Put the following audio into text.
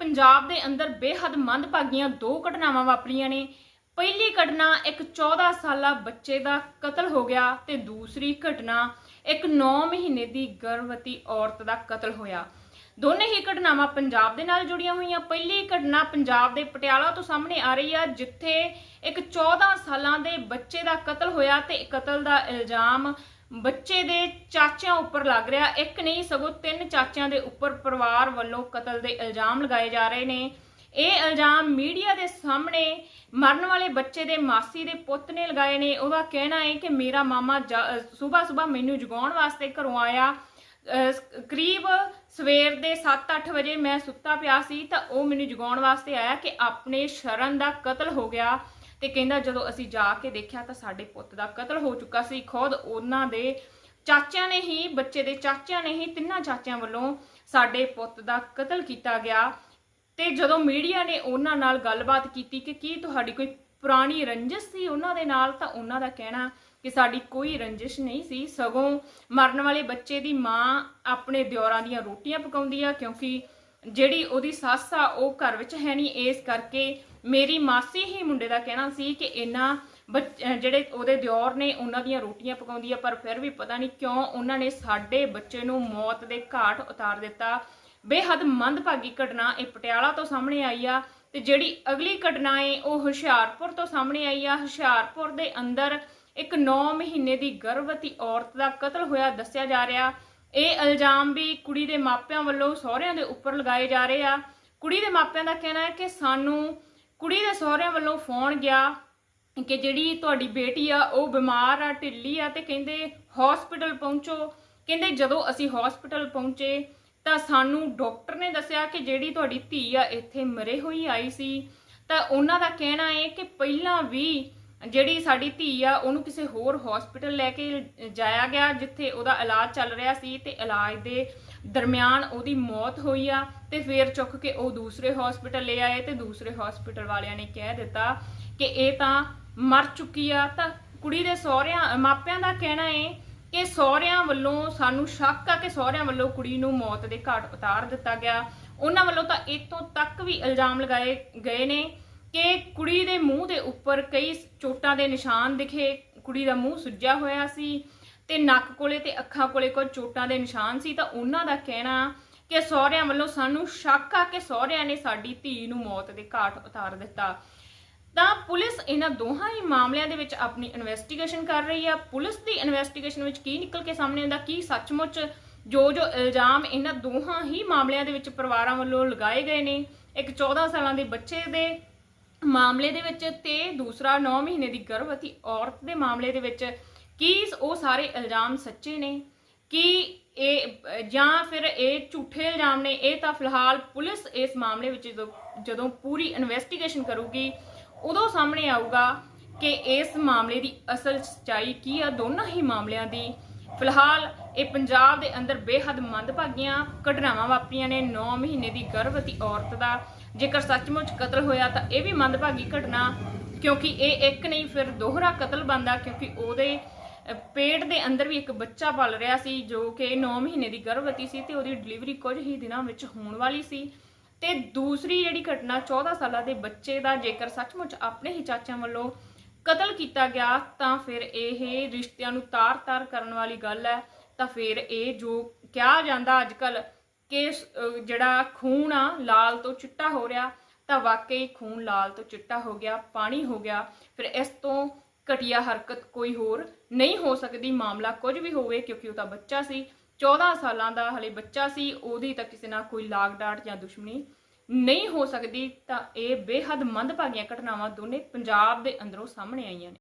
ਪੰਜਾਬ ਦੇ ਅੰਦਰ ਬੇਹੱਦ ਮੰਦਭਾਗੀਆਂ ਦੋ ਘਟਨਾਵਾਂ ਵਾਪਰੀਆਂ ਨੇ। ਪਹਿਲੀ ਘਟਨਾ ਇੱਕ 14 ਸਾਲਾ ਬੱਚੇ ਦਾ ਕਤਲ ਹੋ ਗਿਆ ਤੇ ਦੂਸਰੀ ਘਟਨਾ ਇੱਕ 9 ਮਹੀਨੇ ਦੀ ਗਰਭਵਤੀ ਔਰਤ ਦਾ ਕਤਲ ਹੋਇਆ। ਦੋਨੇ ਹੀ ਘਟਨਾਵਾਂ ਪੰਜਾਬ ਦੇ ਨਾਲ ਜੁੜੀਆਂ ਹੋਈਆਂ। ਪਹਿਲੀ ਘਟਨਾ ਪੰਜਾਬ ਦੇ ਪਟਿਆਲਾ ਤੋਂ ਸਾਹਮਣੇ ਆ ਰਹੀ ਆ, ਜਿੱਥੇ ਇੱਕ 14 ਸਾਲਾਂ ਦੇ ਬੱਚੇ ਦਾ ਕਤਲ ਹੋਇਆ ਤੇ ਕਤਲ ਦਾ ਇਲਜ਼ਾਮ ਬੱਚੇ ਦੇ ਚਾਚਿਆਂ ਉੱਪਰ ਲੱਗ ਰਿਹਾ। ਇੱਕ ਨਹੀਂ, ਸਗੋਂ ਤਿੰਨ ਚਾਚਿਆਂ ਦੇ ਉੱਪਰ ਪਰਿਵਾਰ ਵੱਲੋਂ ਕਤਲ ਦੇ ਇਲਜ਼ਾਮ ਲਗਾਏ ਜਾ ਰਹੇ ਨੇ। ਇਹ ਇਲਜ਼ਾਮ ਮੀਡੀਆ ਦੇ ਸਾਹਮਣੇ ਮਰਨ ਵਾਲੇ ਬੱਚੇ ਦੇ ਮਾਸੀ ਦੇ ਪੁੱਤ ਨੇ ਲਗਾਏ ਨੇ। ਉਹਦਾ ਕਹਿਣਾ ਹੈ ਕਿ ਮੇਰਾ ਮਾਮਾ ਸਵੇਰ ਸਵੇਰ ਮੈਨੂੰ ਜਗਾਉਣ ਵਾਸਤੇ ਘਰੋਂ ਆਇਆ। ਕਰੀਬ ਸਵੇਰ ਦੇ 7-8 ਵਜੇ ਮੈਂ ਸੁੱਤਾ ਪਿਆ ਸੀ ਤਾਂ ਉਹ ਮੈਨੂੰ ਜਗਾਉਣ ਵਾਸਤੇ ਆਇਆ ਕਿ ਆਪਣੇ ਸ਼ਰਨ ਦਾ ਕਤਲ ਹੋ ਗਿਆ। ਤੇ ਕਹਿੰਦਾ ਜਦੋਂ ਅਸੀਂ ਜਾ ਕੇ ਦੇਖਿਆ ਤਾਂ ਸਾਡੇ ਪੁੱਤ ਦਾ ਕਤਲ ਹੋ ਚੁੱਕਾ ਸੀ, ਖੁਦ ਉਹਨਾਂ ਦੇ ਚਾਚਿਆਂ ਨੇ ਹੀ, ਬੱਚੇ ਦੇ ਚਾਚਿਆਂ ਨੇ ਹੀ ਤਿੰਨਾਂ ਚਾਚਿਆਂ ਵੱਲੋਂ ਸਾਡੇ ਪੁੱਤ ਦਾ ਕਤਲ ਕੀਤਾ ਗਿਆ। ਤੇ ਜਦੋਂ ਮੀਡੀਆ ਨੇ ਉਹਨਾਂ ਨਾਲ ਗੱਲਬਾਤ ਕੀਤੀ ਕਿ ਕੀ ਤੁਹਾਡੀ ਕੋਈ ਪੁਰਾਣੀ ਰੰਜਿਸ਼ ਸੀ ਉਹਨਾਂ ਦੇ ਨਾਲ, ਤਾਂ ਉਹਨਾਂ ਦਾ ਕਹਿਣਾ ਕਿ ਸਾਡੀ ਕੋਈ ਰੰਜਿਸ਼ ਨਹੀਂ ਸੀ। ਸਗੋਂ ਮਰਨ ਵਾਲੇ ਬੱਚੇ ਦੀ ਮਾਂ ਆਪਣੇ ਦਿਓਰਾਂ ਦੀਆਂ ਰੋਟੀਆਂ ਪਕਾਉਂਦੀ ਆ, ਕਿਉਂਕਿ ਜਿਹੜੀ ਉਹਦੀ ਸੱਸ ਆ, ਉਹ ਘਰ ਵਿੱਚ ਹੈ ਨਹੀਂ। ਇਸ ਕਰਕੇ ਮੇਰੀ ਮਾਸੀ ਹੀ ਮੁੰਡੇ ਦਾ ਕਹਿਣਾ ਸੀ ਕਿ ਇਹਨਾਂ ਬੱਚ- ਜਿਹੜੇ ਉਹਦੇ ਦਿਓਰ ਨੇ, ਉਹਨਾਂ ਦੀਆਂ ਰੋਟੀਆਂ ਪਕਾਉਂਦੀ ਆ, ਪਰ ਫਿਰ ਵੀ ਪਤਾ ਨਹੀਂ ਕਿਉਂ ਉਹਨਾਂ ਨੇ ਸਾਡੇ ਬੱਚੇ ਨੂੰ ਮੌਤ ਦੇ ਘਾਟ ਉਤਾਰ ਦਿੱਤਾ। ਬੇਹੱਦ ਮੰਦਭਾਗੀ ਘਟਨਾ ਇਹ ਪਟਿਆਲਾ ਤੋਂ ਸਾਹਮਣੇ ਆਈ ਆ ਤੇ ਜਿਹੜੀ ਅਗਲੀ ਘਟਨਾ ਏ, ਉਹ ਹੁਸ਼ਿਆਰਪੁਰ ਤੋਂ ਸਾਹਮਣੇ ਆਈ ਆ। ਹੁਸ਼ਿਆਰਪੁਰ ਦੇ ਅੰਦਰ ਇੱਕ 9 ਮਹੀਨੇ ਦੀ ਗਰਭਵਤੀ ਔਰਤ ਦਾ ਕਤਲ ਹੋਇਆ, ਦੱਸਿਆ ਜਾ ਰਿਹਾ। ਇਹ ਇਲਜ਼ਾਮ ਵੀ ਕੁੜੀ ਦੇ ਮਾਪਿਆਂ ਵੱਲੋਂ ਸਹੁਰਿਆਂ ਦੇ ਉੱਪਰ ਲਗਾਏ ਜਾ ਰਹੇ ਆ। ਕੁੜੀ ਦੇ ਮਾਪਿਆਂ ਦਾ ਕਹਿਣਾ ਹੈ ਕਿ ਸਾਨੂੰ ਕੁੜੀ ਦੇ ਸਹੁਰਿਆਂ ਵੱਲੋਂ ਫੋਨ ਗਿਆ ਕਿ ਜਿਹੜੀ ਤੁਹਾਡੀ ਬੇਟੀ ਆ, ਉਹ ਬਿਮਾਰ ਆ, ਢਿੱਲੀ ਆ ਤੇ ਕਹਿੰਦੇ ਹਸਪੀਟਲ ਪਹੁੰਚੋ। ਕਹਿੰਦੇ ਜਦੋਂ ਅਸੀਂ ਹਸਪੀਟਲ ਪਹੁੰਚੇ ਤਾਂ ਸਾਨੂੰ ਡਾਕਟਰ ਨੇ ਦੱਸਿਆ ਕਿ ਜਿਹੜੀ ਤੁਹਾਡੀ ਧੀ ਆ, ਇੱਥੇ ਮਰੇ ਹੋਈ ਆਈ ਸੀ। ਤਾਂ ਉਹਨਾਂ ਦਾ ਕਹਿਣਾ ਹੈ ਕਿ ਪਹਿਲਾਂ ਵੀ ਜਿਹੜੀ ਸਾਡੀ ਧੀ ਆ, ਉਹਨੂੰ ਕਿਸੇ ਹੋਰ ਹਸਪੀਟਲ ਲੈ ਕੇ ਜਾਇਆ ਗਿਆ, ਜਿੱਥੇ ਉਹਦਾ ਇਲਾਜ ਚੱਲ ਰਿਹਾ ਸੀ ਤੇ ਇਲਾਜ ਦੇ ਦਰਮਿਆਨ ਉਹਦੀ ਮੌਤ ਹੋਈ ਆ ਤੇ ਫੇਰ ਚੁੱਕ ਕੇ ਉਹ ਦੂਸਰੇ ਹਸਪੀਟਲ ਲੈ ਆਏ ਤੇ ਦੂਸਰੇ ਹਸਪੀਟਲ ਵਾਲਿਆਂ ਨੇ ਕਹਿ ਦਿੱਤਾ ਕਿ ਇਹ ਤਾਂ ਮਰ ਚੁੱਕੀ ਆ। ਤਾਂ ਕੁੜੀ ਦੇ ਸਹੁਰਿਆਂ, ਮਾਪਿਆਂ ਦਾ ਕਹਿਣਾ ਏ ਕਿ ਸਹੁਰਿਆਂ ਵੱਲੋਂ ਸਾਨੂੰ ਸ਼ੱਕ ਆ ਕਿ ਸਹੁਰਿਆਂ ਵੱਲੋਂ ਕੁੜੀ ਨੂੰ ਮੌਤ ਦੇ ਘਾਟ ਉਤਾਰ ਦਿੱਤਾ ਗਿਆ। ਉਹਨਾਂ ਵੱਲੋਂ ਤਾਂ ਇਤੋਂ ਤੱਕ ਵੀ ਇਲਜ਼ਾਮ ਲਗਾਏ ਗਏ ਨੇ ਕਿ ਕੁੜੀ ਦੇ ਮੂੰਹ ਦੇ ਉੱਪਰ ਕਈ ਚੋਟਾਂ ਦੇ ਨਿਸ਼ਾਨ ਦਿਖੇ, ਕੁੜੀ ਦਾ ਮੂੰਹ ਸੁੱਜਿਆ ਹੋਇਆ ਸੀ ਤੇ ਨੱਕ ਕੋਲੇ ਤੇ ਅੱਖਾਂ ਕੋਲੇ ਕੁਝ ਚੋਟਾਂ ਦੇ ਨਿਸ਼ਾਨ ਸੀ ਤਾਂ ਉਹਨਾਂ ਦਾ ਕਹਿਣਾ ਕਿ ਸਹੁਰਿਆਂ ਵੱਲੋਂ ਸਾਨੂੰ ਸ਼ੱਕ ਆ ਕਿ ਸਹੁਰਿਆਂ ਨੇ ਸਾਡੀ ਧੀ ਨੂੰ ਮੌਤ ਦੇ ਘਾਟ ਉਤਾਰ ਦਿੱਤਾ। ਤਾਂ ਪੁਲਿਸ ਇਹਨਾਂ ਦੋਹਾਂ ਹੀ ਮਾਮਲਿਆਂ ਦੇ ਵਿੱਚ ਆਪਣੀ ਇਨਵੈਸਟੀਗੇਸ਼ਨ ਕਰ ਰਹੀ ਆ। ਪੁਲਿਸ ਦੀ ਇਨਵੈਸਟੀਗੇਸ਼ਨ ਵਿੱਚ ਕੀ ਨਿਕਲ ਕੇ ਸਾਹਮਣੇ ਆਉਂਦਾ, ਕੀ ਸੱਚਮੁੱਚ ਜੋ ਜੋ ਇਲਜ਼ਾਮ ਇਹਨਾਂ ਦੋਹਾਂ ਹੀ ਮਾਮਲਿਆਂ ਦੇ ਵਿੱਚ ਪਰਿਵਾਰਾਂ ਵੱਲੋਂ ਲਗਾਏ ਗਏ ਨੇ। ਇੱਕ 14 ਸਾਲਾਂ ਦੇ ਬੱਚੇ ਦੇ ਮਾਮਲੇ ਦੇ ਵਿੱਚ ਤੇ ਦੂਸਰਾ 9 ਮਹੀਨੇ ਦੀ ਗਰਭਵਤੀ ਔਰਤ ਦੇ ਮਾਮਲੇ ਦੇ ਵਿੱਚ ਕੀ ਉਹ ਸਾਰੇ ਇਲਜ਼ਾਮ ਸੱਚੇ ਨੇ? ਕੀ ਇਹ, ਜਾਂ ਫਿਰ ਇਹ ਝੂਠੇ ਇਲਜ਼ਾਮ ਨੇ? ਇਹ ਤਾਂ ਫਿਲਹਾਲ ਪੁਲਿਸ ਇਸ ਮਾਮਲੇ ਵਿੱਚ ਜਦੋਂ ਪੂਰੀ ਇਨਵੈਸਟੀਗੇਸ਼ਨ ਕਰੂਗੀ, ਉਦੋਂ ਸਾਹਮਣੇ ਆਊਗਾ ਕਿ ਇਸ ਮਾਮਲੇ ਦੀ ਅਸਲ ਸੱਚਾਈ ਕੀ ਆ, ਦੋਨਾਂ ਹੀ ਮਾਮਲਿਆਂ ਦੀ। ਫਿਲਹਾਲ ਇਹ ਪੰਜਾਬ ਦੇ ਅੰਦਰ ਬੇਹੱਦ ਮੰਦਭਾਗੀਆਂ ਘਟਨਾਵਾਂ ਵਾਪਰੀਆਂ ਨੇ 9 ਮਹੀਨੇ ਦੀ ਗਰਭਵਤੀ ਔਰਤ ਦਾ। ਜੇਕਰ ਸੱਚਮੁੱਚ ਕਤਲ ਹੋਇਆ ਤਾਂ ਇਹ ਵੀ ਮੰਦਭਾਗੀ ਘਟਨਾ, ਕਿਉਂਕਿ ਇਹ ਇੱਕ ਨਹੀਂ, ਫਿਰ ਦੋਹਰਾ ਕਤਲ ਬਣਦਾ, ਕਿਉਂਕਿ ਉਹਦੇ ਪੇਟ ਦੇ ਅੰਦਰ ਵੀ ਇੱਕ ਬੱਚਾ ਪਲ ਰਿਹਾ ਸੀ, ਜੋ ਕਿ 9 ਮਹੀਨੇ ਦੀ ਗਰਭਵਤੀ ਸੀ ਤੇ ਉਹਦੀ ਡਿਲੀਵਰੀ ਕੁਝ ਹੀ ਦਿਨਾਂ ਵਿੱਚ ਹੋਣ ਵਾਲੀ ਸੀ। ਤੇ ਦੂਸਰੀ ਜਿਹੜੀ ਘਟਨਾ 14 ਸਾਲਾਂ ਦੇ ਬੱਚੇ ਦਾ, ਜੇਕਰ ਸੱਚਮੁੱਚ ਆਪਣੇ ਹੀ ਚਾਚਿਆਂ ਵੱਲੋਂ ਕਤਲ ਕੀਤਾ ਗਿਆ, ਤਾਂ ਫਿਰ ਇਹ ਰਿਸ਼ਤਿਆਂ ਨੂੰ ਤਾਰ-ਤਾਰ ਕਰਨ ਵਾਲੀ ਗੱਲ ਹੈ। ਤਾਂ ਫਿਰ ਇਹ ਜੋ ਕਿਹਾ ਜਾਂਦਾ ਅੱਜਕੱਲ ਕਿ ਜਿਹੜਾ ਖੂਨ ਆ, ਲਾਲ ਤੋਂ ਚਿੱਟਾ ਹੋ ਰਿਹਾ, ਤਾਂ ਵਾਕਈ ਖੂਨ ਲਾਲ ਤੋਂ ਚਿੱਟਾ ਹੋ ਗਿਆ, ਪਾਣੀ ਹੋ ਗਿਆ। ਫਿਰ ਇਸ ਤੋਂ ਘਟੀਆ ਹਰਕਤ ਕੋਈ ਹੋਰ ਨਹੀਂ ਹੋ ਸਕਦੀ। ਮਾਮਲਾ ਕੁਝ ਵੀ ਹੋਵੇ, ਕਿਉਂਕਿ ਉਹ ਤਾਂ ਬੱਚਾ ਸੀ। 14 ਸਾਲਾਂ ਦਾ ਹਲੇ ਬੱਚਾ ਸੀ, ਉਹਦੀ ਤਾਂ ਕਿਸੇ ਨਾਲ ਕੋਈ ਲਾਗ ਡਾਟ ਜਾਂ ਦੁਸ਼ਮਣੀ ਨਹੀਂ ਹੋ ਸਕਦੀ। ਤਾਂ ਇਹ ਬੇਹੱਦ ਮੰਦਭਾਗੀਆਂ ਘਟਨਾਵਾਂ ਦੋਨੇ ਪੰਜਾਬ ਦੇ ਅੰਦਰੋਂ ਸਾਹਮਣੇ ਆਈਆਂ ਨੇ।